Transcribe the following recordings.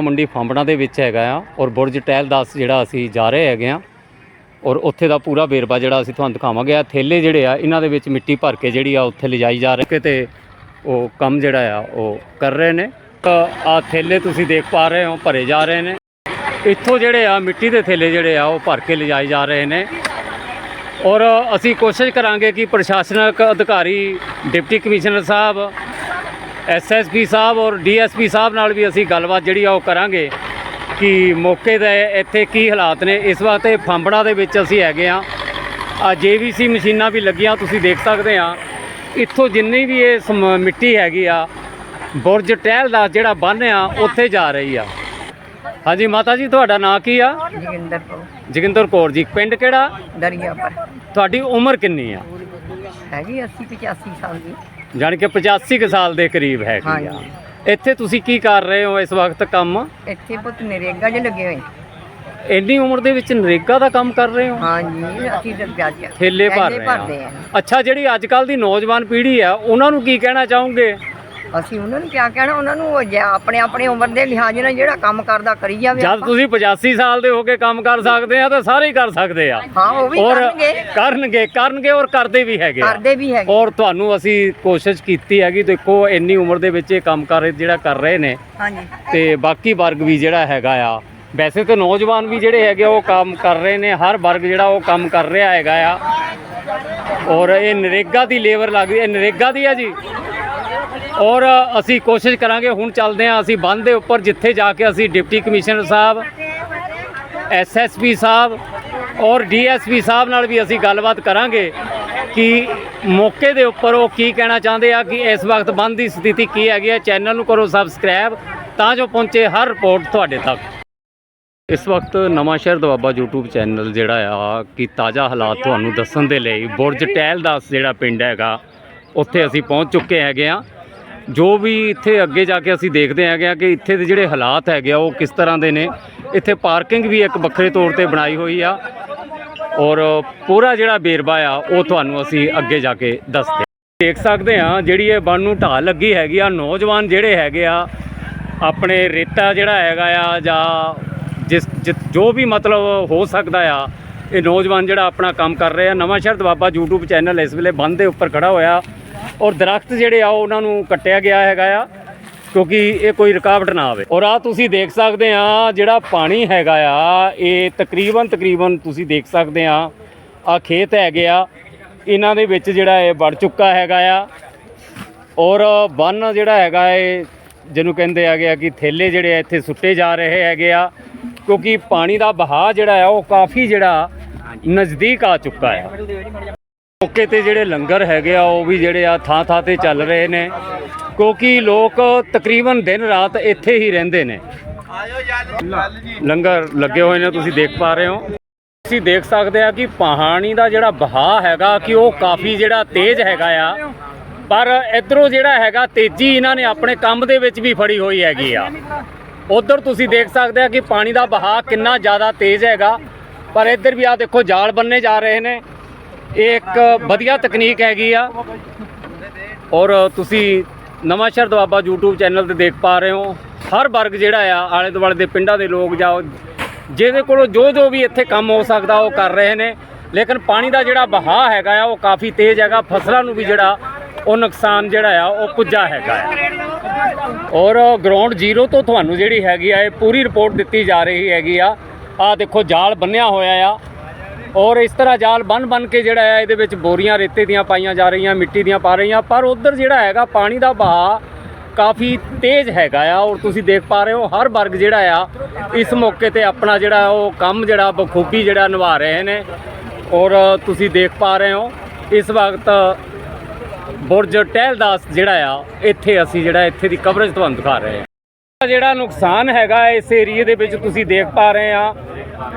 ਮੰਡੀ ਫਾਂਬੜਾ ਦੇ ਵਿੱਚ ਹੈਗਾ ਆ ਔਰ ਬੁਰਜ ਟਹਿਲ ਦਾਸ ਜਿਹੜਾ ਅਸੀਂ ਜਾ ਰਹੇ ਹੈਗੇ ਆ ਔਰ ਉੱਥੇ ਦਾ ਪੂਰਾ ਵੇਰਵਾ ਜਿਹੜਾ ਅਸੀਂ ਤੁਹਾਨੂੰ ਦਿਖਾਵਾਂਗੇ। ਆ ਥੇਲੇ ਜਿਹੜੇ ਆ, ਇਹਨਾਂ ਦੇ ਵਿੱਚ ਮਿੱਟੀ ਭਰ ਕੇ ਜਿਹੜੀ ਆ ਉੱਥੇ ਲਿਜਾਈ ਜਾ ਰਹੀ ਕਿਤੇ ਉਹ ਕੰਮ ਜਿਹੜਾ ਆ ਉਹ ਕਰ ਰਹੇ ਨੇ। ਆ ਥੇਲੇ ਤੁਸੀਂ ਦੇਖ ਪਾ ਰਹੇ ਹੋ, ਭਰੇ ਜਾ ਰਹੇ ਨੇ। ਇੱਥੋਂ ਜਿਹੜੇ ਆ ਮਿੱਟੀ ਦੇ ਥੇਲੇ ਜਿਹੜੇ ਆ ਉਹ ਭਰ ਕੇ ਲਿਜਾਏ ਜਾ ਰਹੇ ਨੇ। ਔਰ ਅਸੀਂ ਕੋਸ਼ਿਸ਼ ਕਰਾਂਗੇ ਕਿ ਪ੍ਰਸ਼ਾਸਨਿਕ ਅਧਿਕਾਰੀ, ਡਿਪਟੀ ਕਮਿਸ਼ਨਰ ਸਾਹਿਬ ਐਸਐਸਪੀ ਸਾਹਿਬ ਔਰ ਡੀਐਸਪੀ ਸਾਹਿਬ ਨਾਲ ਵੀ ਅਸੀਂ ਗੱਲਬਾਤ ਜਿਹੜੀ ਆ ਉਹ ਕਰਾਂਗੇ ਕਿ ਮੌਕੇ ਦੇ ਇੱਥੇ ਕੀ ਹਾਲਾਤ ਨੇ। ਇਸ ਵਾਸਤੇ ਫਾਂਬੜਾ ਦੇ ਵਿੱਚ ਅਸੀਂ ਹੈਗੇ ਆ। ਆ ਜੇਵੀਸੀ ਮਸ਼ੀਨਾਂ ਵੀ ਲੱਗੀਆਂ ਤੁਸੀਂ ਦੇਖ ਸਕਦੇ ਆ। ਇੱਥੋਂ ਜਿੰਨੀ ਵੀ ਇਹ ਮਿੱਟੀ ਹੈਗੀ ਆ ਬੁਰਜ ਟਹਿਲ ਦਾ ਜਿਹੜਾ ਬੰਨ ਆ ਉੱਥੇ ਜਾ ਰਹੀ ਆ। ਹਾਂਜੀ ਮਾਤਾ ਜੀ ਤੁਹਾਡਾ ਨਾਂ ਕੀ ਆ? ਜੋਗਿੰਦਰ ਕੌਰ। ਜੋਗਿੰਦਰ ਕੌਰ ਜੀ ਪਿੰਡ ਕਿਹੜਾ? ਦਰਿਆ ਪਰ ਤੁਹਾਡੀ ਉਮਰ ਕਿੰਨੀ ਆ? ਹੈਗੀ 80 85 ਸਾਲ ਦੀ। ਜਾਣੀ ਕਿ 85 ਕੁ ਸਾਲ ਦੇ ਕਰੀਬ ਹੈਗੀ ਆ। ਹਾਂਜੀ। ਇੱਥੇ ਤੁਸੀਂ ਕੀ ਕਰ ਰਹੇ ਹੋ ਇਸ ਵਕਤ ਕੰਮ? ਇੱਥੇ ਪੁੱਤ ਨਰੇਗਾ 'ਚ ਲੱਗੇ ਹੋਏ। ਇੰਨੀ ਉਮਰ ਦੇ ਵਿੱਚ ਨਰੇਗਾ ਦਾ ਕੰਮ ਕਰ ਰਹੇ ਹੋ? ਹਾਂਜੀ ਅਸੀਂ ਤਾਂ ਵਿਆਜ ਥੇਲੇ ਭਰ ਰਹੇ ਆ। ਅੱਛਾ ਜਿਹੜੀ ਅੱਜ ਕੱਲ ਦੀ ਨੌਜਵਾਨ ਪੀੜ੍ਹੀ ਆ ਉਹਨਾਂ ਨੂੰ ਕੀ ਕਹਿਣਾ ਚਾਹੋਗੇ? ਅਸੀਂ ਉਹਨਾਂ ਨੂੰ ਕਿਆ ਕਹਿਣਾ ਉਹਨਾਂ ਨੂੰ ਉਹ ਜੇ ਆਪਣੇ ਆਪਣੇ ਉਮਰ ਦੇ ਲਿਹਾਜ਼ ਨਾਲ ਜਿਹੜਾ ਕੰਮ ਕਰਦਾ ਕਰੀ ਜਾਵੇ ਜਦ ਆਪਾਂ। ਤੁਸੀਂ 85 ਸਾਲ ਦੇ ਹੋ ਕੇ ਕੰਮ ਕਰ ਸਕਦੇ ਆ ਤਾਂ ਸਾਰੇ ਹੀ ਕਰ ਸਕਦੇ ਆ। ਹਾਂ ਉਹ ਵੀ ਔਰ ਕਰਨਗੇ। ਕਰਨਗੇ ਕਰਨਗੇ ਔਰ ਕਰਦੇ ਵੀ ਹੈਗੇ ਆ। ਕਰਦੇ ਵੀ ਹੈਗੇ। ਔਰ ਤੁਹਾਨੂੰ ਅਸੀਂ ਕੋਸ਼ਿਸ਼ ਕੀਤੀ ਹੈਗੀ ਦੇਖੋ ਇੰਨੀ ਉਮਰ ਦੇ ਵਿੱਚ ਇਹ ਕੰਮ ਕਰ ਜਿਹੜਾ ਕਰ ਰਹੇ ਨੇ। ਹਾਂਜੀ। ਤੇ ਬਾਕੀ ਵਰਗ ਵੀ ਜਿਹੜਾ ਹੈਗਾ ਆ ਵੈਸੇ ਤਾਂ ਨੌਜਵਾਨ ਵੀ ਜਿਹੜੇ ਹੈਗੇ ਆ, ਉਹ ਕੰਮ ਕਰ ਰਹੇ ਨੇ। ਹਰ ਵਰਗ ਜਿਹੜਾ ਉਹ ਕੰਮ ਕਰ ਰਿਹਾ ਹੈਗਾ ਆ। ਔਰ ਇਹ ਨਰੇਗਾ ਦੀ ਲੇਬਰ ਲੱਗ ਰਹੀ ਹੈ ਨਰੇਗਾ ਦੀ ਆ ਜੀ? ਔਰ ਅਸੀਂ ਕੋਸ਼ਿਸ਼ ਕਰਾਂਗੇ, ਹੁਣ ਚੱਲਦੇ ਹਾਂ ਅਸੀਂ ਬੰਦ ਦੇ ਉੱਪਰ, ਜਿੱਥੇ ਜਾ ਕੇ ਅਸੀਂ ਡਿਪਟੀ ਕਮਿਸ਼ਨਰ ਸਾਹਿਬ ਐਸਐਸਪੀ ਸਾਹਿਬ ਔਰ ਡੀਐਸਪੀ ਸਾਹਿਬ ਨਾਲ ਵੀ ਅਸੀਂ ਗੱਲਬਾਤ ਕਰਾਂਗੇ ਕਿ ਮੌਕੇ ਦੇ ਉੱਪਰ ਉਹ ਕੀ ਕਹਿਣਾ ਚਾਹੁੰਦੇ ਆ, ਕਿ ਇਸ ਵਕਤ ਬੰਦ ਦੀ ਸਥਿਤੀ ਕੀ ਹੈਗੀ ਹੈ ਚੈਨਲ ਨੂੰ ਕਰੋ ਸਬਸਕ੍ਰਾਈਬ, ਤਾਂ ਜੋ ਪਹੁੰਚੇ ਹਰ ਰਿਪੋਰਟ ਤੁਹਾਡੇ ਤੱਕ। ਇਸ ਵਕਤ ਨਵਾਂ ਸ਼ਹਿਰ ਦੁਆਬਾ YouTube ਚੈਨਲ ਜਿਹੜਾ ਆ, ਕਿ ਤਾਜ਼ਾ ਹਾਲਾਤ ਤੁਹਾਨੂੰ ਦੱਸਣ ਦੇ ਲਈ ਬੁਰਜ ਟਹਿਲ ਦਾ ਜਿਹੜਾ ਪਿੰਡ ਹੈਗਾ, ਉੱਥੇ ਅਸੀਂ ਪਹੁੰਚ ਚੁੱਕੇ ਹੈਗੇ ਆ। ਜੋ ਵੀ ਇੱਥੇ ਅੱਗੇ ਜਾ ਕੇ ਅਸੀਂ ਦੇਖਦੇ ਹੈਗੇ ਆ ਕਿ ਇੱਥੇ ਦੇ ਜਿਹੜੇ ਹਾਲਾਤ ਹੈਗੇ ਆ, ਉਹ ਕਿਸ ਤਰ੍ਹਾਂ ਦੇ ਨੇ। ਇੱਥੇ ਪਾਰਕਿੰਗ ਵੀ ਇੱਕ ਵੱਖਰੇ ਤੌਰ ਤੇ ਬਣਾਈ ਹੋਈ ਆ ਔਰ ਪੂਰਾ ਜਿਹੜਾ ਬੇਰਵਾ ਆ, ਉਹ ਤੁਹਾਨੂੰ ਅਸੀਂ ਅੱਗੇ ਜਾ ਕੇ ਦੱਸਦੇ ਦੇਖ ਸਕਦੇ ਆ ਜਿਹੜੀ ਇਹ ਬੰਨ ਨੂੰ ਢਾਲ ਲੱਗੀ ਹੈਗੀ ਆ, ਨੌਜਵਾਨ ਜਿਹੜੇ ਹੈਗੇ ਆ, ਆਪਣੇ ਰੇਤਾ ਜਿਹੜਾ ਹੈਗਾ ਆ ਜਾਂ ਜਿਸ ਜਿ- ਜੋ ਵੀ ਮਤਲਬ ਹੋ ਸਕਦਾ ਆ, ਇਹ ਨੌਜਵਾਨ ਜਿਹੜਾ ਆਪਣਾ ਕੰਮ ਕਰ ਰਿਹਾ ਆ। ਨਵਾਂ ਸ਼ਹਿਰ ਦਵਾਬਾ YouTube ਚੈਨਲ ਇਸ ਵੇਲੇ ਬੰਦ ਦੇ ਉੱਪਰ ਖੜਾ ਹੋਇਆ। ਔਰ ਦਰਖਤ ਜਿਹੜੇ ਆ ਉਹਨਾਂ ਨੂੰ ਕੱਟਿਆ ਗਿਆ ਹੈਗਾ ਆ ਕਿਉਂਕਿ ਇਹ ਕੋਈ ਰੁਕਾਵਟ ਨਾ ਆਵੇ। ਔਰ ਆ ਤੁਸੀਂ ਦੇਖ ਸਕਦੇ ਆ ਜਿਹੜਾ ਪਾਣੀ ਹੈਗਾ ਆ ਇਹ ਤਕਰੀਬਨ ਤਕਰੀਬਨ ਤੁਸੀਂ ਦੇਖ ਸਕਦੇ ਆ ਆ ਖੇਤ ਹੈਗੇ ਆ। ਇਹਨਾਂ ਦੇ ਵਿੱਚ ਜਿਹੜਾ ਇਹ ਵੜ ਚੁੱਕਾ ਹੈਗਾ ਆ। ਔਰ ਬੰਨ ਜਿਹੜਾ ਹੈਗਾ ਇਹ ਜਿਹਨੂੰ ਕਹਿੰਦੇ ਆ ਕਿ ਥੇਲੇ ਜਿਹੜੇ ਆ ਇੱਥੇ ਸੁੱਟੇ ਜਾ ਰਹੇ ਹੈਗੇ ਆ ਕਿਉਂਕਿ ਪਾਣੀ ਦਾ ਵਹਾਅ ਜਿਹੜਾ ਆ ਉਹ ਕਾਫੀ ਜਿਹੜਾ ਨਜ਼ਦੀਕ ਆ ਚੁੱਕਾ ਆ। ਮੌਕੇ ਤੇ ਜਿਹੜੇ ਲੰਗਰ ਹੈਗੇ ਆ, ਉਹ ਵੀ ਜਿਹੜੇ ਆ ਥਾਂ ਥਾਂ ਤੇ ਚੱਲ ਰਹੇ ਨੇ। ਕਿਉਂਕਿ ਲੋਕ ਤਕਰੀਬਨ ਦਿਨ ਰਾਤ ਇੱਥੇ ਹੀ ਰਹਿੰਦੇ ਨੇ। ਲੰਗਰ ਲੱਗੇ ਹੋਏ ਨੇ, ਤੁਸੀਂ ਦੇਖ ਪਾ ਰਹੇ ਹੋ। ਤੁਸੀਂ ਦੇਖ ਸਕਦੇ ਆ ਕਿ ਪਾਣੀ ਦਾ ਜਿਹੜਾ ਵਹਾਅ ਹੈਗਾ ਕਿ ਉਹ ਕਾਫੀ ਜਿਹੜਾ ਤੇਜ਼ ਹੈਗਾ ਆ। ਪਰ ਇਧਰੋਂ ਜਿਹੜਾ ਹੈਗਾ, ਤੇਜ਼ੀ ਇਹਨਾਂ ਨੇ ਆਪਣੇ ਕੰਮ ਦੇ ਵਿੱਚ ਵੀ ਫੜੀ ਹੋਈ ਹੈਗੀ ਆ। ਉਧਰ ਤੁਸੀਂ ਦੇਖ ਸਕਦੇ ਆ ਕਿ ਪਾਣੀ ਦਾ ਵਹਾਅ ਕਿੰਨਾ ਜ਼ਿਆਦਾ ਤੇਜ਼ ਹੈਗਾ। ਪਰ ਇੱਧਰ ਵੀ ਆ ਦੇਖੋ, ਜਾਲ ਬੰਨੇ ਜਾ ਰਹੇ ਨੇ। ਇਹ ਇੱਕ ਵਧੀਆ ਤਕਨੀਕ ਹੈਗੀ ਆ। ਔਰ ਤੁਸੀਂ ਨਵਾਂ ਸ਼ਹਿਰ ਦੁਆਬਾ YouTube ਚੈਨਲ ਤੇ ਦੇਖ ਪਾ ਰਹੇ ਹੋ। ਹਰ ਵਰਗ ਜਿਹੜਾ ਆ, ਆਲੇ ਦੁਆਲੇ ਦੇ ਪਿੰਡਾਂ ਦੇ ਲੋਕ ਜਾਂ ਜਿਹਦੇ ਕੋਲੋਂ ਜੋ ਜੋ ਵੀ ਇੱਥੇ ਕੰਮ ਹੋ ਸਕਦਾ, ਉਹ ਕਰ ਰਹੇ ਨੇ। ਲੇਕਿਨ ਪਾਣੀ ਦਾ ਜਿਹੜਾ ਬਹਾਅ ਹੈਗਾ ਆ, ਉਹ ਕਾਫੀ ਤੇਜ਼ ਹੈਗਾ। ਫਸਲਾਂ ਨੂੰ ਵੀ ਜਿਹੜਾ ਉਹ ਨੁਕਸਾਨ ਜਿਹੜਾ ਆ, ਉਹ ਪੁੱਜਾ ਹੈਗਾ ਔਰ ਗਰਾਊਂਡ ਜ਼ੀਰੋ ਤੋਂ ਤੁਹਾਨੂੰ ਜਿਹੜੀ ਹੈਗੀ ਆ, ਇਹ ਪੂਰੀ ਰਿਪੋਰਟ ਦਿੱਤੀ ਜਾ ਰਹੀ ਹੈਗੀ ਆ। ਆ ਦੇਖੋ, ਜਾਲ ਬੰਨਿਆ ਹੋਇਆ ਆ। ਔਰ ਇਸ ਤਰ੍ਹਾਂ ਜਾਲ ਬੰਨ ਬੰਨ ਕੇ ਜਿਹੜਾ ਹੈ ਇਹਦੇ ਵਿੱਚ ਬੋਰੀਆਂ, ਰੇਤੇ ਦੀਆਂ ਪਾਈਆਂ ਜਾ ਰਹੀਆਂ, ਮਿੱਟੀ ਦੀਆਂ ਪਾ ਰਹੀਆਂ, ਪਰ ਉਧਰ ਜਿਹੜਾ ਹੈਗਾ ਪਾਣੀ ਦਾ ਵਹਾਅ ਕਾਫੀ ਤੇਜ਼ ਹੈਗਾ ਆ ਔਰ ਤੁਸੀਂ ਦੇਖ ਪਾ ਰਹੇ ਹੋ ਹਰ ਵਰਗ ਜਿਹੜਾ ਆ ਇਸ ਮੌਕੇ ਤੇ ਆਪਣਾ ਜਿਹੜਾ ਉਹ ਕੰਮ ਜਿਹੜਾ ਬਖੂਬੀ ਜਿਹੜਾ ਨਿਭਾ ਰਹੇ ਨੇ ਔਰ ਤੁਸੀਂ ਦੇਖ ਪਾ ਰਹੇ ਹੋ ਇਸ ਵਕਤ ਬੁਰਜ ਟਹਿਲਦਾਸ ਜਿਹੜਾ ਆ ਇੱਥੇ ਅਸੀਂ ਜਿਹੜਾ ਇੱਥੇ ਦੀ ਕਵਰੇਜ ਤੁਹਾਨੂੰ ਦਿਖਾ ਰਹੇ ਹਾਂ। ਜਿਹੜਾ ਨੁਕਸਾਨ ਹੈਗਾ ਇਸ ਏਰੀਏ ਦੇ ਵਿੱਚ ਤੁਸੀਂ ਦੇਖ ਪਾ ਰਹੇ ਆ,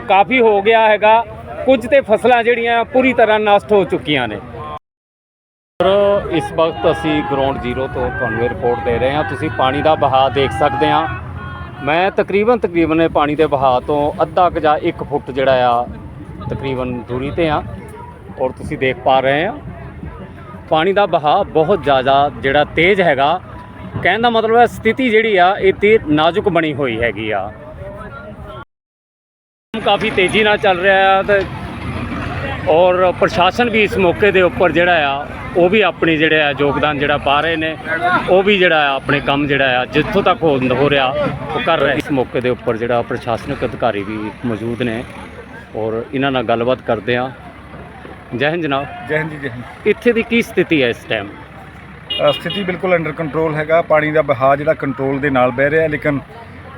ਕਾਫੀ ਹੋ ਗਿਆ ਹੈਗਾ ਕੁਝ ਤੇ ਫਸਲਾਂ ਜਿਹੜੀਆਂ ਪੂਰੀ ਤਰ੍ਹਾਂ ਨਸ਼ਟ ਹੋ ਚੁੱਕੀਆਂ ਨੇ। ਔਰ ਇਸ ਵਕਤ ਅਸੀਂ ਗਰਾਊਂਡ ਜ਼ੀਰੋ ਤੋਂ ਤੁਹਾਨੂੰ ਇਹ ਰਿਪੋਰਟ ਦੇ ਰਹੇ ਹਾਂ। ਤੁਸੀਂ ਪਾਣੀ ਦਾ ਬਹਾਅ ਦੇਖ ਸਕਦੇ ਆ ਮੈਂ ਤਕਰੀਬਨ ਤਕਰੀਬਨ ਇਹ ਪਾਣੀ ਦੇ ਬਹਾਅ ਤੋਂ ਅੱਧਾ ਕੁ ਜਾਂ 1 ਫੁੱਟ ਜਿਹੜਾ ਆ, ਤਕਰੀਬਨ ਦੂਰੀ ਤੇ ਆ ਔਰ ਤੁਸੀਂ ਦੇਖ ਪਾ ਰਹੇ ਆ ਪਾਣੀ ਦਾ ਬਹਾਅ ਬਹੁਤ ਜ਼ਿਆਦਾ ਜਿਹੜਾ ਤੇਜ਼ ਹੈਗਾ। ਕਹਿਣ ਦਾ ਮਤਲਬ ਹੈ ਸਥਿਤੀ ਜਿਹੜੀ ਆ, ਇਹ ਤੇ ਨਾਜ਼ੁਕ ਬਣੀ ਹੋਈ ਹੈਗੀ ਆ। ਕਾਫੀ ਤੇਜ਼ੀ ਨਾਲ ਚੱਲ ਰਿਹਾ ਆ ਤੇ ਔਰ ਪ੍ਰਸ਼ਾਸਨ ਵੀ ਇਸ ਮੌਕੇ ਦੇ ਉੱਪਰ ਜਿਹੜਾ ਆ ਉਹ ਵੀ ਆਪਣੀ ਜਿਹੜਾ ਆ ਯੋਗਦਾਨ ਜਿਹੜਾ ਪਾ ਰਹੇ ਨੇ ਉਹ ਵੀ ਜਿਹੜਾ ਆ ਆਪਣੇ ਕੰਮ ਜਿਹੜਾ ਆ ਜਿੱਥੋਂ ਤੱਕ ਹੋ ਰਿਹਾ ਉਹ ਕਰ ਰਹੇ ਇਸ ਮੌਕੇ ਦੇ ਉੱਪਰ ਜਿਹੜਾ ਪ੍ਰਸ਼ਾਸਨਿਕ ਅਧਿਕਾਰੀ ਵੀ ਮੌਜੂਦ ਨੇ ਔਰ ਇਹਨਾਂ ਨਾਲ ਗੱਲਬਾਤ ਕਰਦੇ ਆ ਜੈ ਹਿੰਦ ਜਨਾਬ। ਜੈ ਹਿੰਦ ਜੀ ਜੈ ਹਿੰਦ। ਇੱਥੇ ਦੀ ਕੀ ਸਥਿਤੀ ਹੈ ਇਸ ਟਾਈਮ ਸਥਿਤੀ ਬਿਲਕੁਲ ਅੰਡਰ ਕੰਟਰੋਲ ਹੈਗਾ। ਪਾਣੀ ਦਾ ਬਹਾਅ ਜਿਹੜਾ ਕੰਟਰੋਲ ਦੇ ਨਾਲ ਵਹਿ ਰਿਹਾ ਲੇਕਿਨ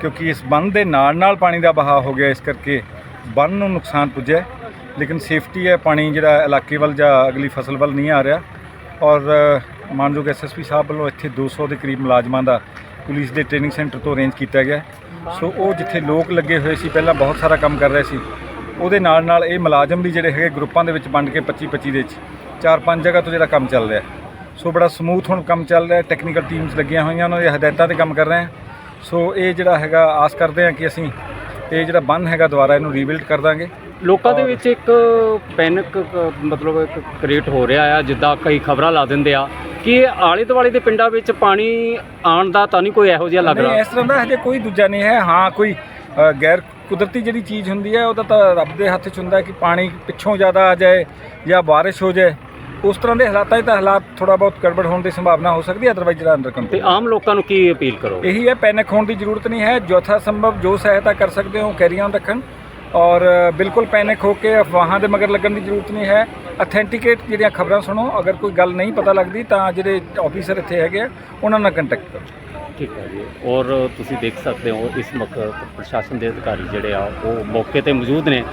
ਕਿਉਂਕਿ ਇਸ ਬੰਦ ਦੇ ਨਾਲ ਨਾਲ ਪਾਣੀ ਦਾ ਬਹਾਅ ਹੋ ਗਿਆ ਇਸ ਕਰਕੇ ਬੰਨ ਨੂੰ ਨੁਕਸਾਨ ਪੁੱਜਿਆ ਲੇਕਿਨ ਸੇਫਟੀ ਹੈ ਪਾਣੀ ਜਿਹੜਾ ਇਲਾਕੇ ਵੱਲ ਜਾਂ ਅਗਲੀ ਫਸਲ ਵੱਲ ਨਹੀਂ ਆ ਰਿਹਾ। ਔਰ ਅ, ਮਾਨਯੋਗ ਐਸਐਸਪੀ ਸਾਹਿਬ ਵੱਲੋਂ ਇੱਥੇ 200 ਦੇ ਕਰੀਬ ਮੁਲਾਜ਼ਮਾਂ ਦਾ ਪੁਲਿਸ ਦੇ ਟ੍ਰੇਨਿੰਗ ਸੈਂਟਰ ਤੋਂ ਅਰੇਂਜ ਕੀਤਾ ਗਿਆ ਸੋ ਉਹ ਜਿੱਥੇ ਲੋਕ ਲੱਗੇ ਹੋਏ ਸੀ ਪਹਿਲਾਂ ਬਹੁਤ ਸਾਰਾ ਕੰਮ ਕਰ ਰਹੇ ਸੀ ਉਹਦੇ ਨਾਲ ਨਾਲ ਇਹ ਮੁਲਾਜ਼ਮ ਵੀ ਜਿਹੜੇ ਹੈਗੇ ਗਰੁੱਪਾਂ ਦੇ ਵਿੱਚ ਵੰਡ ਕੇ 25 25 ਦੇ ਵਿੱਚ ਚਾਰ ਪੰਜ ਜਗ੍ਹਾ ਤੋਂ ਜਿਹੜਾ ਕੰਮ ਚੱਲ ਰਿਹਾ ਸੋ ਬੜਾ ਸਮੂਥ ਹੁਣ ਕੰਮ ਚੱਲ ਰਿਹਾ ਟੈਕਨੀਕਲ ਟੀਮਸ ਲੱਗੀਆਂ ਹੋਈਆਂ ਉਹਨਾਂ ਦੀ ਹਦਾਇਤਾਂ ਤੇ ਕੰਮ ਕਰ ਰਹੇ ਹਾਂ। ਸੋ ਇਹ ਜਿਹੜਾ ਹੈਗਾ ਆਸ ਕਰਦੇ ਹਾਂ ਕਿ ਅਸੀਂ ਇਹ ਜਿਹੜਾ ਬੰਨ ਹੈਗਾ ਦੁਬਾਰਾ ਇਹਨੂੰ ਰੀਬਿਲਡ ਕਰ ਦਾਂਗੇ। ਲੋਕਾਂ ਦੇ ਵਿੱਚ ਇੱਕ ਪੈਨਿਕ ਮਤਲਬ ਇੱਕ ਕ੍ਰੀਏਟ ਹੋ ਰਿਹਾ ਆ ਜਿੱਦਾਂ ਕਈ ਖਬਰਾਂ ਲਾ ਦਿੰਦੇ ਆ ਕਿ ਆਲੇ ਦੁਆਲੇ ਦੇ ਪਿੰਡਾਂ ਵਿੱਚ ਪਾਣੀ ਆਉਣ ਦਾ ਤਾਂ ਨਹੀਂ ਕੋਈ ਇਹੋ ਜਿਹਾ ਲੱਗ ਰਿਹਾ। ਇਸ ਤਰ੍ਹਾਂ ਦਾ ਹਜੇ ਕੋਈ ਦੂਜਾ ਨਹੀਂ ਹੈ। ਹਾਂ ਕੋਈ ਗੈਰ ਕੁਦਰਤੀ ਜਿਹੜੀ ਚੀਜ਼ ਹੁੰਦੀ ਹੈ ਉਹਦਾ ਤਾਂ ਰੱਬ ਦੇ ਹੱਥ 'ਚ ਹੁੰਦਾ ਕਿ ਪਾਣੀ ਪਿੱਛੋਂ ਜ਼ਿਆਦਾ ਆ ਜਾਏ ਜਾਂ ਬਾਰਿਸ਼ ਹੋ ਜਾਏ। ਉਸ ਤਰ੍ਹਾਂ ਦੇ ਹਾਲਾਤਾਂ 'ਚ ਤਾਂ ਹਾਲਾਤ ਥੋੜਾ ਬਹੁਤ ਗੜਬੜ ਹੋਣ ਦੀ ਸੰਭਾਵਨਾ ਹੋ ਸਕਦੀ ਹੈ ਅਦਰਵਾਈਜ਼ ਜਿਹੜਾ ਅੰਡਰ ਤੇ ਕੰਟਰੋਲ ਆਮ ਲੋਕਾਂ ਨੂੰ ਕੀ ਅਪੀਲ ਕਰੋ ਇਹੀ ਹੈ ਪੈਨਿਕ ਹੋਣ ਦੀ ਜ਼ਰੂਰਤ ਨਹੀਂ ਹੈ ਜੋਥਾ ਸੰਭਵ ਜੋ ਸਹਾਇਤਾ ਕਰ ਸਕਦੇ ਹੋ ਕੈਰੀ ਔਨ ਰੱਖਣ। ਔਰ ਬਿਲਕੁਲ ਪੈਨਿਕ ਹੋ ਕੇ ਅਫਵਾਹਾਂ ਦੇ ਮਗਰ ਲੱਗਣ ਦੀ ਜ਼ਰੂਰਤ ਨਹੀਂ ਹੈ। ਅਥੈਂਟਿਕੇਟ ਜਿਹੜੀਆਂ ਖਬਰਾਂ ਸੁਣੋ ਅਗਰ ਕੋਈ ਗੱਲ ਨਹੀਂ ਪਤਾ ਲੱਗਦੀ ਤਾਂ ਜਿਹੜੇ ਆਫੀਸਰ ਇੱਥੇ ਹੈਗੇ ਆ ਉਹਨਾਂ ਨਾਲ ਕੰਟੈਕਟ ਕਰੋ। ਠੀਕ ਹੈ ਜੀ। ਔਰ ਤੁਸੀਂ ਦੇਖ ਸਕਦੇ ਹੋ ਇਸ ਮੌਕੇ ਪ੍ਰਸ਼ਾਸਨ ਦੇ ਅਧਿਕਾਰੀ ਜਿਹੜੇ ਆ ਉਹ ਮੌਕੇ ਤੇ ਮੌਜੂਦ ਨੇ।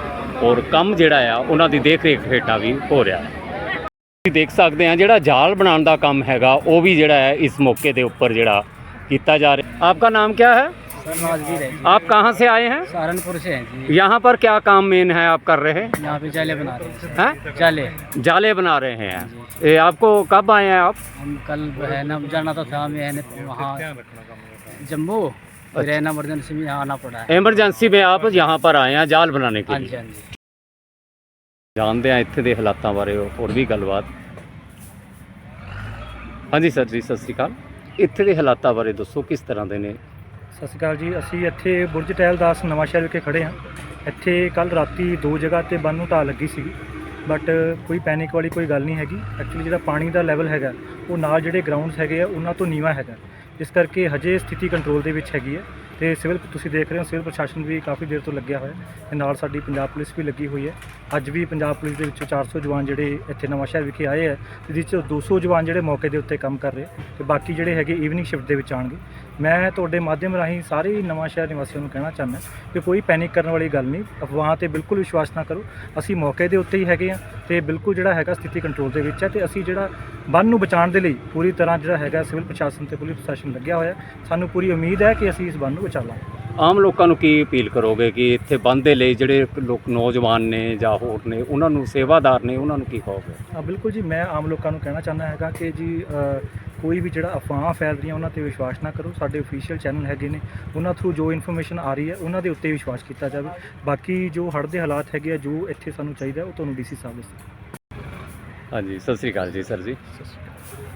ਔਰ ਕੰਮ ਜਿਹੜਾ ਆ ਉਹਨਾਂ ਦੀ ਦੇਖ ਰੇਖ ਹੇਠਾਂ ਵੀ ਹੋ ਰਿਹਾ। ਹੈ ਤੁਸੀਂ ਦੇਖ ਸਕਦੇ ਆ ਜਿਹੜਾ ਜਾਲ ਬਣਾਉਣ ਦਾ ਕੰਮ ਹੈਗਾ ਉਹ ਵੀ ਜਿਹੜਾ ਹੈ ਇਸ ਮੌਕੇ ਦੇ ਉੱਪਰ ਜਿਹੜਾ ਕੀਤਾ जा रहा है आपका नाम क्या है सर नाजवीर है आप कहाँ से आए हैं सहारनपुर से हैं जी यहाँ पर क्या काम मेन है आप कर रहे हैं यहाँ पे जाले बना रहे हैं हैं जाले जाले बना रहे हैं ये आपको कब आए हैं आप हम कल है ना जाना तो था मैं वहाँ जम्मू फिर है ना इमरजेंसी में आना पड़ा है इमरजेंसी में आप यहाँ पर आए हैं जाल बनाने के लिए ਜਾਣਦੇ ਆ ਇੱਥੇ ਦੇ ਹਾਲਾਤਾਂ ਬਾਰੇ ਹੋਰ ਵੀ ਗੱਲਬਾਤ। ਹਾਂਜੀ ਸਰ ਜੀ, ਸਤਿ ਸ਼੍ਰੀ ਅਕਾਲ। ਇੱਥੇ ਦੇ ਹਾਲਾਤਾਂ ਬਾਰੇ ਦੱਸੋ ਕਿਸ ਤਰ੍ਹਾਂ ਦੇ ਨੇ? ਸਤਿ ਸ਼੍ਰੀ ਅਕਾਲ ਜੀ, ਅਸੀਂ ਇੱਥੇ ਬੁਰਜ ਟਹਿਲਦਾਸ ਨਵਾਂ ਸ਼ਹਿਰ ਵਿਖੇ ਖੜੇ ਹਾਂ। ਇੱਥੇ ਕੱਲ ਰਾਤੀ ਦੋ ਜਗ੍ਹਾ ਤੇ ਬੰਨ ਨੂੰ ਢਾਹ ਲੱਗੀ ਸੀਗੀ ਬਟ ਕੋਈ ਪੈਨਿਕ ਵਾਲੀ ਕੋਈ ਗੱਲ ਨਹੀਂ ਹੈਗੀ। ਐਕਚੁਅਲੀ ਜਿਹੜਾ ਪਾਣੀ ਦਾ ਲੈਵਲ ਹੈਗਾ, ਉਹ ਨਾਲ ਜਿਹੜੇ ਗਰਾਊਂਡਸ ਹੈਗੇ ਆ, ਉਹਨਾਂ ਤੋਂ ਨੀਵਾਂ ਹੈਗਾ। ਇਸ ਕਰਕੇ ਹਜੇ ਸਥਿਤੀ ਕੰਟਰੋਲ ਦੇ ਵਿੱਚ ਹੈਗੀ ਹੈ ਤੇ ਸਿਵਲ ਤੁਸੀਂ ਦੇਖ ਰਹੇ ਹੋ, ਸਿਵਲ ਪ੍ਰਸ਼ਾਸਨ ਵੀ ਕਾਫੀ ਦੇਰ ਤੋਂ ਲੱਗਿਆ ਹੋਇਆ ਹੈ ਨਾਲ ਸਾਡੀ ਪੰਜਾਬ ਪੁਲਿਸ ਵੀ ਲੱਗੀ ਹੋਈ ਹੈ। ਅੱਜ ਵੀ ਪੰਜਾਬ ਪੁਲਿਸ ਦੇ ਵਿੱਚੋਂ 400 ਜਵਾਨ ਜਿਹੜੇ ਇੱਥੇ ਨਵਾਂ ਸ਼ਹਿਰ ਵਿਖੇ ਆਏ ਹੈ ਤੇ ਜਿਸ 'ਚੋਂ 200 ਜਵਾਨ ਜਿਹੜੇ ਮੌਕੇ ਦੇ ਉੱਤੇ ਕੰਮ ਕਰ ਰਹੇ ਤੇ ਬਾਕੀ ਜਿਹੜੇ ਹੈਗੇ ਈਵਨਿੰਗ ਸ਼ਿਫਟ ਦੇ ਵਿੱਚ ਆਣਗੇ ਮੈਂ ਤੁਹਾਡੇ ਮਾਧਿਅਮ ਰਾਹੀਂ ਸਾਰੇ ਨਵਾਂ ਸ਼ਹਿਰ ਨਿਵਾਸੀਆਂ ਨੂੰ ਕਹਿਣਾ ਚਾਹੁੰਦਾ ਕਿ ਕੋਈ ਪੈਨਿਕ ਕਰਨ ਵਾਲੀ ਗੱਲ ਨਹੀਂ ਅਫਵਾਹਾਂ ਤੇ ਬਿਲਕੁਲ ਵਿਸ਼ਵਾਸ ਨਾ ਕਰੋ। ਅਸੀਂ ਮੌਕੇ ਦੇ ਉੱਤੇ ਹੀ ਹੈਗੇ ਆ ਤੇ ਬਿਲਕੁਲ ਜਿਹੜਾ ਹੈਗਾ ਸਥਿਤੀ ਕੰਟਰੋਲ ਦੇ ਵਿੱਚ ਹੈ ਤੇ ਅਸੀਂ ਜਿਹੜਾ ਬੰਨ ਨੂੰ ਬਚਾਉਣ ਦੇ ਲਈ ਪੂਰੀ ਤਰ੍ਹਾਂ ਜਿਹੜਾ ਹੈਗਾ ਸਿਵਲ ਪ੍ਰਸ਼ਾਸਨ ਤੇ ਪੁਲਿਸ ਪ੍ਰਸ਼ਾਸਨ ਲੱਗਿਆ ਹੋਇਆ। ਸਾਨੂੰ ਪੂਰੀ ਉਮੀਦ ਹੈ ਕਿ ਅਸੀਂ ਇਸ ਬੰਨ ਨੂੰ ਬਚਾ ਲਾਂਗੇ। ਆਮ ਲੋਕਾਂ ਨੂੰ ਕੀ ਅਪੀਲ ਕਰੋਗੇ ਕਿ ਇੱਥੇ ਬੰਦ ਦੇ ਲਈ ਜਿਹੜੇ ਲੋਕ ਨੌਜਵਾਨ ਨੇ ਜਾਂ ਹੋਰ ਨੇ ਉਹਨਾਂ ਨੂੰ ਸੇਵਾਦਾਰ ਨੇ ਉਹਨਾਂ ਨੂੰ ਕੀ ਕਹੋਗੇ? ਬਿਲਕੁਲ ਜੀ ਮੈਂ ਆਮ ਲੋਕਾਂ ਨੂੰ ਕਹਿਣਾ ਚਾਹੁੰਦਾ ਹੈਗਾ ਕਿ ਜੀ ਕੋਈ ਵੀ ਜਿਹੜਾ ਅਫਵਾਹਾਂ ਫੈਲ ਰਹੀਆਂ ਉਹਨਾਂ ਤੇ ਵਿਸ਼ਵਾਸ ਨਾ ਕਰੋ। ਸਾਡੇ ਅਫੀਸ਼ੀਅਲ ਚੈਨਲ ਹੈਗੇ ਨੇ। ਉਹਨਾਂ ਥਰੂ ਜੋ ਇਨਫੋਰਮੇਸ਼ਨ ਆ ਰਹੀ ਹੈ ਉਹਨਾਂ ਦੇ ਉੱਤੇ ਵਿਸ਼ਵਾਸ ਕੀਤਾ ਜਾਵੇ। ਬਾਕੀ ਜੋ ਹੜ੍ਹ ਦੇ ਹਾਲਾਤ ਹੈਗੇ ਆ ਜੋ ਇੱਥੇ ਸਾਨੂੰ ਚਾਹੀਦਾ ਉਹ ਤੁਹਾਨੂੰ ਡੀਸੀ ਸਾਹਿਬ ਦੱਸਣਗੇ। ਹਾਂਜੀ ਸਤਿ ਸ਼੍ਰੀ ਅਕਾਲ ਜੀ ਸਰ ਜੀ।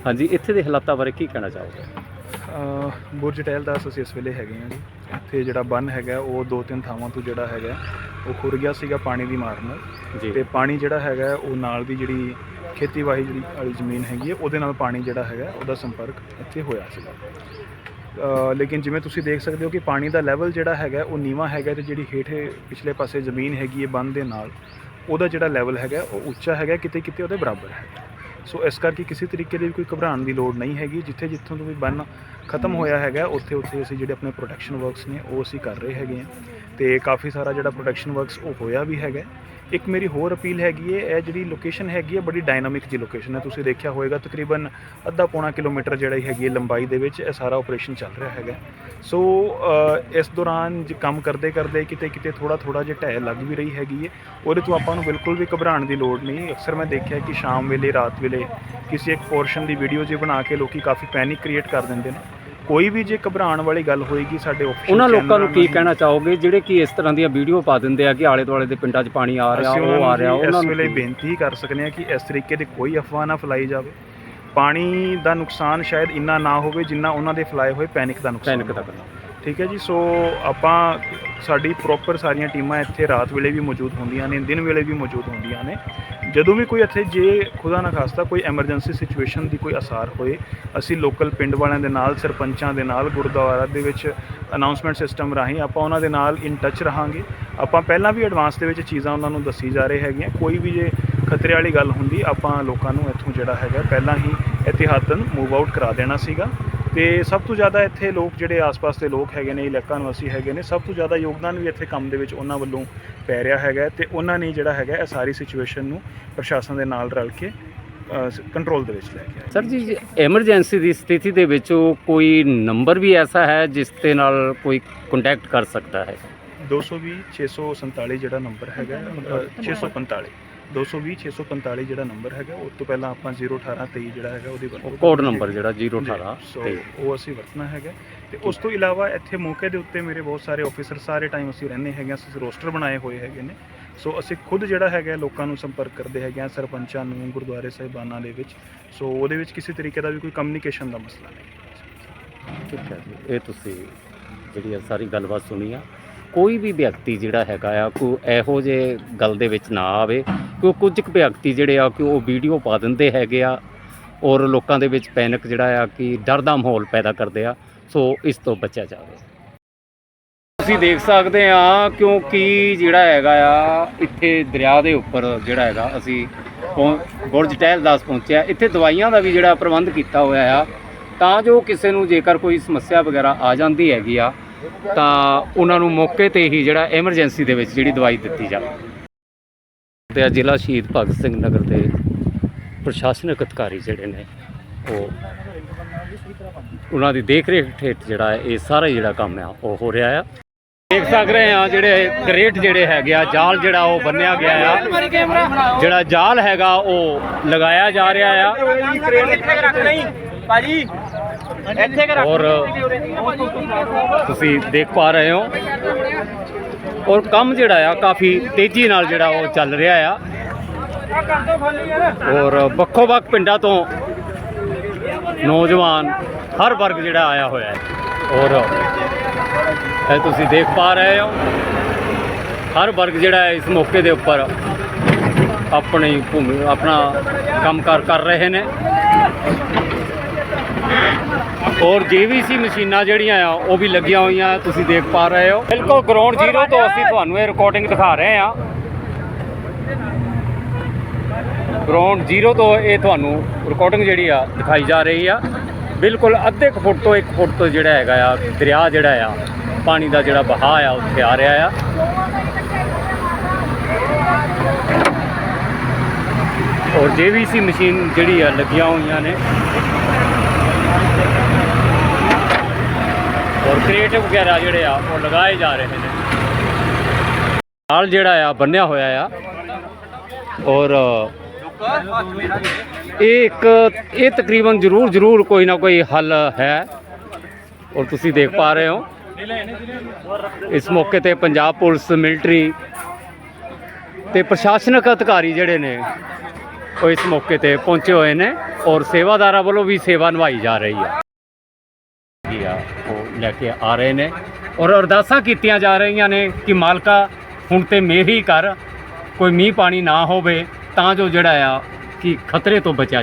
ਹਾਂਜੀ ਇੱਥੇ ਦੇ ਹਾਲਾਤਾਂ ਬਾਰੇ ਕੀ ਕਹਿਣਾ ਚਾਹੋਗੇ? ਬੁਰਜ ਟਹਿਲਦਾਸ ਅਸੀਂ ਇਸ ਵੇਲੇ ਹੈਗੇ ਹਾਂ ਜੀ। ਇੱਥੇ ਜਿਹੜਾ ਬੰਨ ਹੈਗਾ ਉਹ ਦੋ ਤਿੰਨ ਥਾਵਾਂ ਤੋਂ ਜਿਹੜਾ ਹੈਗਾ ਉਹ ਖੁਰ ਗਿਆ ਸੀਗਾ ਪਾਣੀ ਦੀ ਮਾਰ ਨਾਲ। ਜੀ। ਤੇ ਪਾਣੀ ਜਿਹੜਾ ਹੈਗਾ ਉਹ ਨਾਲ ਦੀ ਜਿਹੜੀ ਖੇਤੀਬਾੜੀ ਜਿਹੜੀ ਵਾਲੀ ਜ਼ਮੀਨ ਹੈਗੀ ਹੈ, ਉਹਦੇ ਨਾਲ ਪਾਣੀ ਜਿਹੜਾ ਹੈਗਾ, ਉਹਦਾ ਸੰਪਰਕ ਇੱਥੇ ਹੋਇਆ ਸੀਗਾ। ਲੇਕਿਨ ਜਿਵੇਂ ਤੁਸੀਂ ਦੇਖ ਸਕਦੇ ਹੋ ਕਿ ਪਾਣੀ ਦਾ ਲੈਵਲ ਜਿਹੜਾ ਹੈਗਾ, ਉਹ ਨੀਵਾਂ ਹੈਗਾ ਤੇ ਜਿਹੜੀ ਹੇਠੇ ਪਿਛਲੇ ਪਾਸੇ ਜ਼ਮੀਨ ਹੈਗੀ ਹੈ ਬੰਨ ਦੇ ਨਾਲ, ਉਹਦਾ ਜਿਹੜਾ ਲੈਵਲ ਹੈਗਾ, ਉਹ ਉੱਚਾ ਹੈਗਾ ਕਿਤੇ ਕਿਤੇ ਉਹਦੇ ਬਰਾਬਰ ਹੈ। ਸੋ ਇਸ ਕਰਕੇ ਕਿਸੇ ਤਰੀਕੇ ਦੀ ਕੋਈ ਘਬਰਾਉਣ ਦੀ ਲੋੜ ਨਹੀਂ ਹੈਗੀ। ਜਿੱਥੇ ਜਿੱਥੋਂ ਤੋਂ ਵੀ ਬੰਨ ਖਤਮ ਹੋਇਆ ਹੈਗਾ, ਉੱਥੇ ਉੱਥੇ ਅਸੀਂ ਜਿਹੜੇ ਆਪਣੇ ਪ੍ਰੋਟੈਕਸ਼ਨ ਵਰਕਸ ਨੇ, ਉਹ ਅਸੀਂ ਕਰ ਰਹੇ ਹੈਗੇ ਹਾਂ। ਤੇ ਕਾਫੀ ਸਾਰਾ ਜਿਹੜਾ ਪ੍ਰੋਟੈਕਸ਼ਨ ਵਰਕਸ ਉਹ ਹੋਇਆ ਵੀ ਹੈਗਾ। ਇੱਕ ਮੇਰੀ ਹੋਰ ਅਪੀਲ ਹੈਗੀ ਹੈ ਇਹ ਜਿਹੜੀ ਲੋਕੇਸ਼ਨ ਹੈਗੀ ਹੈ ਬੜੀ ਡਾਇਨਾਮਿਕ ਜੀ ਲੋਕੇਸ਼ਨ ਹੈ ਤੁਸੀਂ ਦੇਖਿਆ ਹੋਵੇਗਾ ਤਕਰੀਬਨ ਅੱਧਾ ਪੌਣਾ ਕਿਲੋਮੀਟਰ ਜਿਹੜਾ ਹੀ ਹੈਗੀ ਹੈ ਲੰਬਾਈ ਦੇ ਵਿੱਚ, ਇਹ ਸਾਰਾ ਆਪਰੇਸ਼ਨ ਚੱਲ ਰਿਹਾ ਹੈਗਾ। ਸੋ ਇਸ ਦੌਰਾਨ ਜੇ ਕੰਮ ਕਰਦੇ ਕਰਦੇ ਕਿਤੇ ਕਿਤੇ ਥੋੜਾ ਥੋੜਾ ਜਿਹਾ ਢਹਿ ਲੱਗ ਵੀ ਰਹੀ ਹੈਗੀ ਹੈ ਉਹਦੇ ਤੋਂ ਆਪਾਂ ਨੂੰ ਬਿਲਕੁਲ ਵੀ ਘਬਰਾਉਣ ਦੀ ਲੋੜ ਨਹੀਂ। ਅਕਸਰ ਮੈਂ ਦੇਖਿਆ ਕਿ ਸ਼ਾਮ ਵੇਲੇ, ਰਾਤ ਵੇਲੇ ਕਿਸੇ ਇੱਕ ਪੋਰਸ਼ਨ ਦੀ ਵੀਡੀਓ ਜੇ ਬਣਾ ਕੇ ਲੋਕੀ ਕਾਫੀ ਪੈਨਿਕ ਕ੍ਰੀਏਟ ਕਰ ਦਿੰਦੇ ਨੇ। ਕੋਈ ਵੀ ਜੇ ਘਬਰਾਉਣ ਵਾਲੀ ਗੱਲ ਹੋਏਗੀ ਸਾਡੇ official ਉਹਨਾਂ ਲੋਕਾਂ ਨੂੰ ਕੀ ਕਹਿਣਾ ਚਾਹੋਗੇ? ਜਿਹੜੇ ਕਿ ਇਸ ਤਰ੍ਹਾਂ ਦੀਆਂ ਵੀਡੀਓ ਪਾ ਦਿੰਦੇ ਆ ਕਿ ਆਲੇ ਦੁਆਲੇ ਦੇ ਪਿੰਡਾਂ 'ਚ ਪਾਣੀ ਆ ਰਿਹਾ ਉਹ ਆ ਰਿਹਾ ਨੂੰ ਉਹਨਾਂ ਇਸ ਨੂੰ ਵੇਲੇ ਕੀ- ਬੇਨਤੀ ਕਰ ਸਕਨੇ ਆ ਕਿ ਇਸ ਤਰੀਕੇ ਦੀ ਕੋਈ ਅਫਵਾਹ ਨਾ ਫੈਲਾਈ ਜਾਵੇ। ਪਾਣੀ ਦਾ ਨੁਕਸਾਨ ਸ਼ਾਇਦ ਇੰਨਾ ਨਾ ਹੋਵੇ ਜਿੰਨਾ ਉਹਨਾਂ ਦੇ ਫਲਾਏ ਹੋਏ ਪੈਨਿਕ ਦਾ ਨੁਕਸਾਨ ਪੈਨਿਕ ਤੱਕ ਠੀਕ ਹੈ ਜੀ ਸੋ ਆਪਾਂ ਸਾਡੀ ਪ੍ਰੋਪਰ ਸਾਰੀਆਂ ਟੀਮਾਂ ਇੱਥੇ ਰਾਤ ਵੇਲੇ ਵੀ ਮੌਜੂਦ ਹੁੰਦੀਆਂ ਨੇ ਦਿਨ ਵੇਲੇ ਵੀ ਮੌਜੂਦ ਹੁੰਦੀਆਂ ਨੇ। ਜਦੋਂ ਵੀ ਕੋਈ ਇੱਥੇ ਜੇ ਖੁਦਾ ਨਾ ਖਾਸਤਾ ਕੋਈ ਐਮਰਜੈਂਸੀ ਸਿਚੁਏਸ਼ਨ ਦੀ ਕੋਈ ਅਸਾਰ ਹੋਏ, ਅਸੀਂ ਲੋਕਲ ਪਿੰਡ ਵਾਲਿਆਂ ਦੇ ਨਾਲ, ਸਰਪੰਚਾਂ ਦੇ ਨਾਲ, ਗੁਰਦੁਆਰਾ ਦੇ ਵਿੱਚ ਅਨਾਉਂਸਮੈਂਟ ਸਿਸਟਮ ਰਾਹੀਂ ਆਪਾਂ ਉਹਨਾਂ ਦੇ ਨਾਲ ਇਨ ਟੱਚ ਰਹਾਂਗੇ। ਆਪਾਂ ਪਹਿਲਾਂ ਵੀ ਐਡਵਾਂਸ ਦੇ ਵਿੱਚ ਚੀਜ਼ਾਂ ਉਹਨਾਂ ਨੂੰ ਦੱਸੀ ਜਾ ਰਹੇ ਹੈਗੀਆਂ। ਕੋਈ ਵੀ ਜੇ ਖਤਰੇ ਵਾਲੀ ਗੱਲ ਹੁੰਦੀ, ਆਪਾਂ ਲੋਕਾਂ ਨੂੰ ਇੱਥੋਂ ਜਿਹੜਾ ਹੈਗਾ ਪਹਿਲਾਂ ਹੀ ਇਤਿਹਾਤਨ ਮੂਵ ਆਊਟ ਕਰਾ ਦੇਣਾ ਸੀਗਾ। ਤੇ ਸਭ ਤੋਂ ਜ਼ਿਆਦਾ ਇੱਥੇ ਲੋਕ ਜਿਹੜੇ ਆਸ-ਪਾਸ ਦੇ ਲੋਕ ਹੈਗੇ ਨੇ ਇਲਾਕਾ ਨਿਵਾਸੀ ਹੈਗੇ ਨੇ ਸਭ ਤੋਂ ਜ਼ਿਆਦਾ ਯੋਗਦਾਨ ਵੀ ਇੱਥੇ ਕੰਮ ਦੇ ਵਿੱਚ ਉਹਨਾਂ ਵੱਲੋਂ ਪੈ ਰਿਹਾ ਹੈਗਾ ਤੇ ਉਹਨਾਂ ਨੇ ਜਿਹੜਾ ਹੈਗਾ ਇਹ ਸਾਰੀ ਸਿਚੁਏਸ਼ਨ ਨੂੰ ਪ੍ਰਸ਼ਾਸਨ ਦੇ ਨਾਲ ਰਲ ਕੇ ਕੰਟਰੋਲ ਦੇ ਵਿੱਚ ਲੈ ਕੇ ਆਏ। ਸਰ ਜੀ ਐਮਰਜੈਂਸੀ ਦੀ ਸਥਿਤੀ ਦੇ ਵਿੱਚ ਉਹ ਕੋਈ ਨੰਬਰ ਵੀ ਐਸਾ ਹੈ ਜਿਸ ਦੇ ਨਾਲ ਕੋਈ ਕੰਟੈਕਟ ਕਰ ਸਕਦਾ ਹੈ? 220 647 ਜਿਹੜਾ ਨੰਬਰ ਹੈਗਾ ਅ, 645 220 645 ਜਿਹੜਾ ਨੰਬਰ ਹੈਗਾ ਉਸ ਤੋਂ ਪਹਿਲਾਂ ਆਪਾਂ 018 23 ਜਿਹੜਾ ਹੈਗਾ ਉਹਦੀ ਵਰਤੋਂ ਕੋਡ। ਨੰਬਰ ਜਿਹੜਾ 018 ਸੋ ਉਹ ਅਸੀਂ ਵਰਤਣਾ ਹੈਗਾ। ਤੇ ਉਸ ਤੋਂ ਇਲਾਵਾ ਇੱਥੇ ਮੌਕੇ ਦੇ ਉੱਤੇ ਮੇਰੇ ਬਹੁਤ ਸਾਰੇ ਆਫੀਸਰ ਸਾਰੇ ਟਾਈਮ ਅਸੀਂ ਰਹਿੰਦੇ ਹੈਗੇ ਹਾਂ, ਅਸੀਂ ਰੋਸਟਰ ਬਣਾਏ ਹੋਏ ਹੈਗੇ ਨੇ। ਸੋ ਅਸੀਂ ਖੁਦ ਜਿਹੜਾ ਹੈਗਾ ਲੋਕਾਂ ਨੂੰ ਸੰਪਰਕ ਕਰਦੇ ਹੈਗੇ ਹਾਂ ਸਰਪੰਚਾਂ ਨੂੰ ਗੁਰਦੁਆਰੇ ਸਾਹਿਬਾਨਾਂ ਦੇ ਵਿੱਚ। ਸੋ ਉਹਦੇ ਵਿੱਚ ਕਿਸੇ ਤਰੀਕੇ ਦਾ ਵੀ ਕੋਈ ਕਮਿਊਨੀਕੇਸ਼ਨ ਦਾ ਮਸਲਾ ਨਹੀਂ। ਠੀਕ ਹੈ ਜੀ ਇਹ ਤੁਸੀਂ ਜਿਹੜੀ ਸਾਰੀ ਗੱਲਬਾਤ ਸੁਣੀ ਆ। ਕੋਈ ਵੀ ਵਿਅਕਤੀ ਜਿਹੜਾ ਹੈਗਾ ਆ ਕੋਈ ਇਹੋ ਜੇ ਗੱਲ ਦੇ ਵਿੱਚ ਨਾ ਆਵੇ ਕਿ, ਕੁਝ ਕੁ ਵਿਅਕਤੀ ਜਿਹੜੇ ਆ ਕਿ ਉਹ ਵੀਡੀਓ ਪਾ ਦਿੰਦੇ ਹੈਗੇ ਆ ਔਰ ਲੋਕਾਂ ਦੇ ਵਿੱਚ ਪੈਨਿਕ ਜਿਹੜਾ ਆ ਕਿ ਡਰ ਦਾ ਮਾਹੌਲ ਪੈਦਾ ਕਰਦੇ ਆ, ਸੋ ਇਸ ਤੋਂ ਬਚਿਆ ਜਾਵੇ। ਤੁਸੀਂ ਦੇਖ ਸਕਦੇ ਆ ਕਿਉਂਕਿ ਜਿਹੜਾ ਹੈਗਾ ਆ, ਇੱਥੇ ਦਰਿਆ ਦੇ ਉੱਪਰ ਜਿਹੜਾ ਹੈਗਾ, ਅਸੀਂ ਪਹੁੰ- ਬੁਰਜ ਟਹਿਲਦਾਸ ਪਹੁੰਚਿਆ। ਇੱਥੇ ਦਵਾਈਆਂ ਦਾ ਵੀ ਜਿਹੜਾ ਪ੍ਰਬੰਧ ਕੀਤਾ ਹੋਇਆ ਆ, ਤਾਂ ਜੋ ਕਿਸੇ ਨੂੰ ਜੇਕਰ ਕੋਈ ਸਮੱਸਿਆ ਵਗੈਰਾ ਆ ਜਾਂਦੀ ਹੈਗੀ ਆ, ਤਾਂ ਉਹਨਾਂ ਨੂੰ ਮੌਕੇ ਤੇ ਹੀ ਜਿਹੜਾ ਐਮਰਜੈਂਸੀ ਦੇ ਵਿੱਚ ਜਿਹੜੀ ਦਵਾਈ ਦਿੱਤੀ ਜਾਵੇ। ਤੇ ਆ ਜ਼ਿਲ੍ਹਾ ਸ਼ਹੀਦ ਭਗਤ ਸਿੰਘ ਨਗਰ ਦੇ ਪ੍ਰਸ਼ਾਸਨਿਕ ਅਧਿਕਾਰੀ ਜਿਹੜੇ ਨੇ, ਉਹ ਉਹਨਾਂ ਦੀ ਦੇਖ ਰੇਖ ਹੇਠ ਜਿਹੜਾ ਇਹ ਸਾਰਾ ਜਿਹੜਾ ਕੰਮ ਆ, ਉਹ ਹੋ ਰਿਹਾ ਆ। ਦੇਖ ਸਕ ਰਹੇ ਆ ਜਿਹੜੇ ਗ੍ਰੇਟ ਜਿਹੜੇ ਹੈਗੇ ਆ, ਜਾਲ ਜਿਹੜਾ ਉਹ ਬੰਨਿਆ ਗਿਆ ਆ। ਜਿਹੜਾ ਜਾਲ ਹੈਗਾ, ਉਹ ਲਗਾਇਆ ਜਾ ਰਿਹਾ ਆ। ਔਰ ਤੁਸੀਂ ਦੇਖ ਪਾ ਰਹੇ ਹੋ। ਔਰ ਕੰਮ ਜਿਹੜਾ ਆ ਕਾਫੀ ਤੇਜ਼ੀ ਨਾਲ ਜਿਹੜਾ ਉਹ ਚੱਲ ਰਿਹਾ ਆ। ਔਰ ਵੱਖੋ ਵੱਖ ਪਿੰਡਾਂ ਤੋਂ ਨੌਜਵਾਨ ਹਰ ਵਰਗ ਜਿਹੜਾ ਆਇਆ ਹੋਇਆ ਹੈ। ਔਰ ਇਹ ਤੁਸੀਂ ਦੇਖ ਪਾ ਰਹੇ ਹੋ। ਹਰ ਵਰਗ ਜਿਹੜਾ ਹੈ ਇਸ ਮੌਕੇ ਦੇ ਉੱਪਰ ਆਪਣੀ ਭੂਮੀ ਆਪਣਾ ਕੰਮਕਾਰ ਕਰ ਰਹੇ ਨੇ। ਔਰ ਜੀਵੀਸੀ ਮਸ਼ੀਨਾਂ ਜਿਹੜੀਆਂ ਆ, ਉਹ ਵੀ ਲੱਗੀਆਂ ਹੋਈਆਂ, ਤੁਸੀਂ ਦੇਖ ਪਾ ਰਹੇ ਹੋ। ਬਿਲਕੁਲ ਗਰਾਊਂਡ ਜ਼ੀਰੋ ਤੋਂ ਅਸੀਂ ਤੁਹਾਨੂੰ ਇਹ ਰਿਕਾਰਡਿੰਗ ਦਿਖਾ ਰਹੇ ਹਾਂ। ਗਰਾਊਂਡ ਜ਼ੀਰੋ ਤੋਂ ਇਹ ਤੁਹਾਨੂੰ ਰਿਕਾਰਡਿੰਗ ਜਿਹੜੀ ਆ, ਦਿਖਾਈ ਜਾ ਰਹੀ ਆ। ਬਿਲਕੁਲ ਅੱਧੇ ਕੁ ਫੁੱਟ ਤੋਂ 1 ਫੁੱਟ ਤੋਂ ਜਿਹੜਾ ਹੈਗਾ ਆ, ਦਰਿਆ ਜਿਹੜਾ ਆ, ਪਾਣੀ ਦਾ ਜਿਹੜਾ ਬਹਾਅ ਆ, ਉੱਥੇ ਆ ਰਿਹਾ ਆ। ਔਰ ਜੀਵੀਸੀ ਮਸ਼ੀਨ ਜਿਹੜੀ ਆ, ਲੱਗੀਆਂ ਹੋਈਆਂ ਨੇ। ਔਰ ਕ੍ਰੀਏਟਿਵ ਵਗੈਰਾ ਜਿਹੜੇ ਆ, ਉਹ ਲਗਾਏ ਜਾ ਰਹੇ ਨੇ। ਨਾਲ ਜਿਹੜਾ ਆ, ਬੰਨਿਆ ਹੋਇਆ ਆ। ਔਰ ਇਹ ਇੱਕ, ਇਹ ਤਕਰੀਬਨ ਜ਼ਰੂਰ ਜ਼ਰੂਰ ਕੋਈ ਨਾ ਕੋਈ ਹੱਲ ਹੈ। ਔਰ ਤੁਸੀਂ ਦੇਖ ਪਾ ਰਹੇ ਹੋ। ਇਸ ਮੌਕੇ ਤੇ ਪੰਜਾਬ ਪੁਲਿਸ, ਮਿਲਟਰੀ ਤੇ ਪ੍ਰਸ਼ਾਸਨਿਕ ਅਧਿਕਾਰੀ ਜਿਹੜੇ ਨੇ, ਉਹ ਇਸ ਮੌਕੇ ਤੇ ਪਹੁੰਚੇ ਹੋਏ ਨੇ। ਔਰ ਸੇਵਾਦਾਰਾਂ ਵੱਲੋਂ ਵੀ ਸੇਵਾ ਨਿਭਾਈ ਜਾ ਰਹੀ ਹੈ। ਆ ਲੈ ਕੇ ਆ ਰਹੇ ਨੇ ਔਰ ਅਰਦਾਸਾਂ ਕੀਤੀਆਂ ਜਾ ਰਹੀਆਂ ਨੇ ਕਿ ਮਾਲਕਾ ਹੁਣ ਤੇ ਮੇਰ ਹੀ ਕਰ, ਕੋਈ ਮੀਂਹ ਪਾਣੀ ਨਾ ਹੋਵੇ ਤਾਂ ਜੋ ਜਿਹੜਾ ਆ ਕਿ ਖਤਰੇ ਤੋਂ ਬਚਿਆ ਜਾ